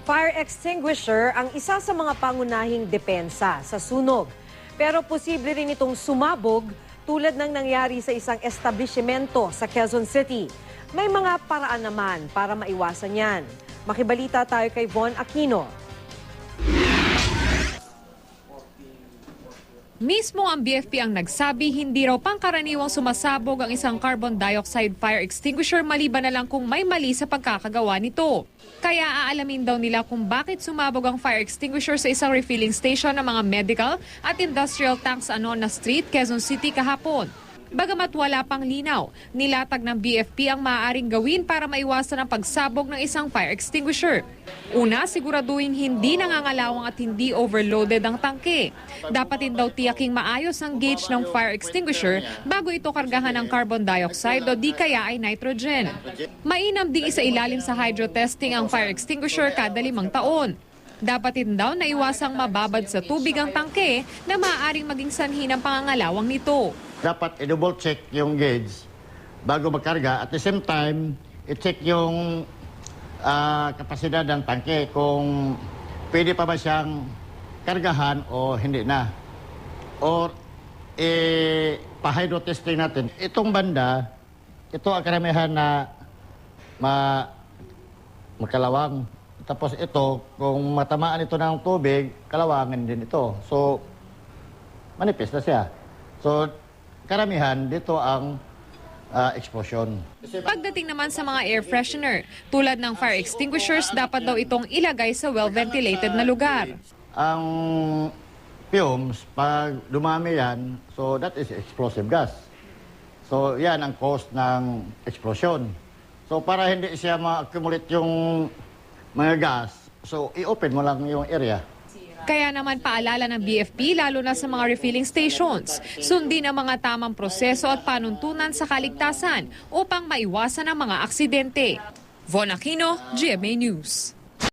Fire extinguisher ang isa sa mga pangunahing depensa sa sunog. Pero posible rin itong sumabog tulad ng nangyari sa isang establishmento sa Quezon City. May mga paraan naman para maiwasan yan. Makibalita tayo kay Von Aquino. Mismo ang BFP ang nagsabi hindi raw pangkaraniwang sumasabog ang isang carbon dioxide fire extinguisher maliban na lang kung may mali sa pagkakagawa nito. Kaya aalamin daw nila kung bakit sumabog ang fire extinguisher sa isang refilling station ng mga medical at industrial tanks Anona Street, Quezon City kahapon. Bagamat wala pang linaw, nilatag ng BFP ang maaaring gawin para maiwasan ang pagsabog ng isang fire extinguisher. Una, siguraduhin hindi nangangalawang at hindi overloaded ang tangke. Dapat din daw tiyaking maayos ang gauge ng fire extinguisher bago ito kargahan ng carbon dioxide o di kaya ay nitrogen. Mainam ding isa ilalim sa hydrotesting ang fire extinguisher kada limang taon. Dapat din daw na iwasang mababad sa tubig ang tangke na maaaring maging sanhi ng pangangalawang nito. dapat i-double check yung gauge bago magkarga. At the same time, i-check yung ah, kapasidad ng tangke kung pwede pa ba siyang kargahan o hindi na. Or eh, pa-hydro testing natin. Itong banda, ito ang karamihan na ma makalawang. Tapos ito, kung matamaan ito ng tubig, kalawangin din ito. So, manipis na siya. So, karamihan, dito ang ah, explosion. Pagdating naman sa mga air freshener, tulad ng fire extinguishers, dapat daw itong ilagay sa well-ventilated na lugar. Ang fumes, pag dumami yan, so that is explosive gas. So, yan ang cause ng explosion. So, para hindi siya ma-accumulate yung mga gas, so i-open mo lang yung area. Kaya naman paalala ng BFP lalo na sa mga refilling stations, sundin ang mga tamang proseso at panuntunan sa kaligtasan upang maiwasan ang mga aksidente. Von Aquino, GMA News.